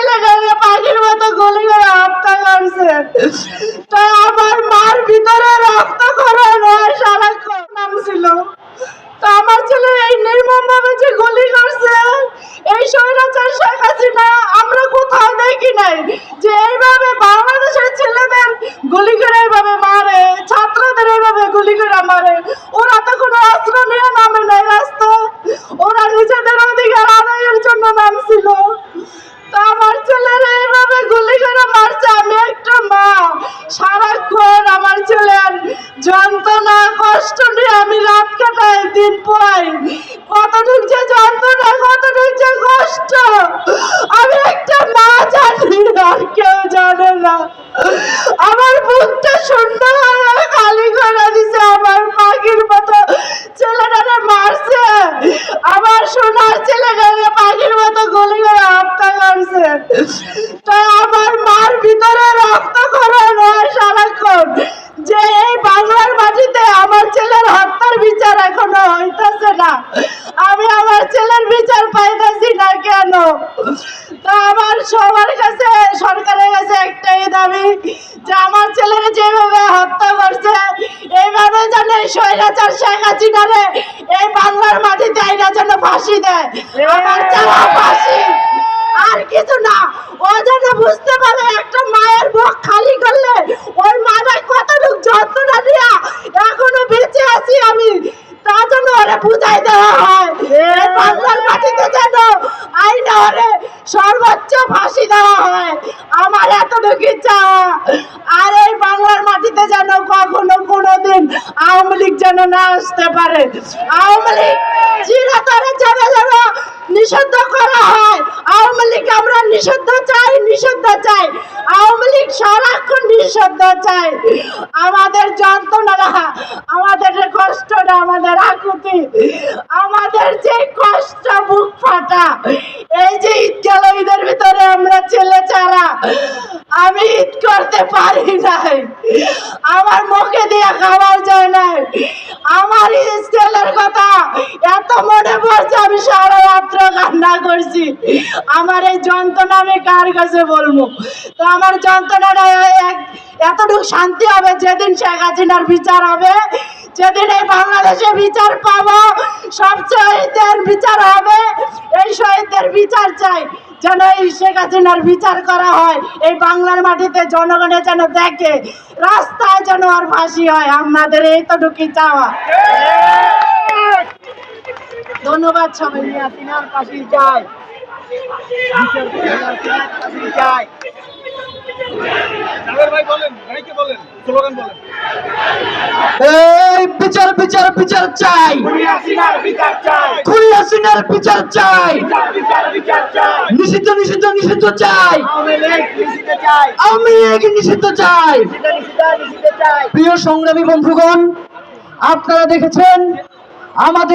ছেলেটাকে পাখির মতো গলি করে হত্যা করছে তাই আমার মার ভিতরে রক্ত করার সারাক্ষণ নাম ছিল। তো আমার ছেলে এই নির্মম ভাবে যে গলি করছে, এই স্বৈরাচার শেখ হাসিনা, আমরা কোথাও দেখি নাই যে এইভাবে বাংলাদেশের ছেলেদের গলি করে এইভাবে যন্ত্রণা, কষ্ট নিয়ে আমি রাত কাটাই দিন পাই কত যে যন্ত্রণা, কত যে কষ্ট। আমি একটা মা জানি আর কেউ জানে না। আমার বুকটা শূন্য হয়ে খালি করে দিছে, আমার পাখির মতো। ছেলেটারে মারছে। আমার সোনার ছেলেটারে পাখির মতো গলি করে হত্যা মারছে। তাই আমার হত্যার বিচার এখনও হইতাছে না। আমি আমার ছেলের বিচার পাইতেছি না কেন? তো আমার সবার কাছে, সরকারের কাছে একটাই দাবি যে আমার ছেলের যেভাবে হত্যা করছে, এইভাবে এই স্বৈরাচার শেখ হাসিনারে এই বাংলার মাটিতে আইনা যেন ফাঁসি দেয়। আমার আর কিছু না, ও যেন বুঝতে পারে একটা মায়ের বুক খালি করলে ওই মাটা কতটুক যন্ত্রণা দিয়া এখনও বেঁচে আছি আমি তা যেন পূজায় দেওয়া হয়। বাংলার মাটিতে যেন আইনা সর্বোচ্চ ফাঁসি দেওয়া হয়। আমার এতটুকু চাওয়া। আর এই বাংলার মাটিতে যেন কখনো কোনোদিন আওয়ামী লীগ যেন না আসতে পারে। আওয়ামী লীগ চিরতরে যেন যেন নিষিদ্ধ করা হয় আওয়ামী লীগ আমরা নিষিদ্ধ চাই নিষিদ্ধ চাই আওয়ামী লীগ সারাক্ষণ চাই। আমাদের যন্ত্রণা আমাদের কষ্টটা, আমাদের আকুতি, আমাদের যে কষ্ট বুক ফাটা, এই যে ঈদ ঈদের ভিতরে আমরা ছেলে ছাড়া, আমি ঈদ করতে পারি নাই। আমার মুখে দিয়ে খাবার যায় নাই। আমার ছেলের কথা এত মনে পড়ছে, আমি সারা কান্না করছি। আমার এই যন্ত্রণা আমি কার কাছে বলব? তো আমার যন্ত্রণাটা এতটুকু শান্তি হবে যেদিন শেখ হাসিনার বিচার হবে, যেদিন এই বাংলাদেশে বিচার পাবো, সব শহীদদের বিচার হবে। এই শহীদদের বিচার চাই, যেন এই শেখ হাসিনার বিচার করা হয়, এই বাংলার মাটিতে জনগণে যেন দেখে, রাস্তায় যেন আর ফাঁসি হয়, আমাদের এইটুকুই চাওয়া ধন্যবাদ সবাই হাসিনার ফাঁসি চাই ফাঁসি চাই সাগর ভাই বলেন ভাইকে বলেন স্লোগান বলেন। এই বিচার বিচার বিচার চাই। হাসিনার বিচার চাই। বিচার চাই। বিচার বিচার বিচার চাই। নিষিদ্ধ নিষিদ্ধ নিষিদ্ধ চাই। আমি নিষিদ্ধ চাই। প্রিয় সংগ্রামী বন্ধুগণ আপনারা দেখেছেন আমাদের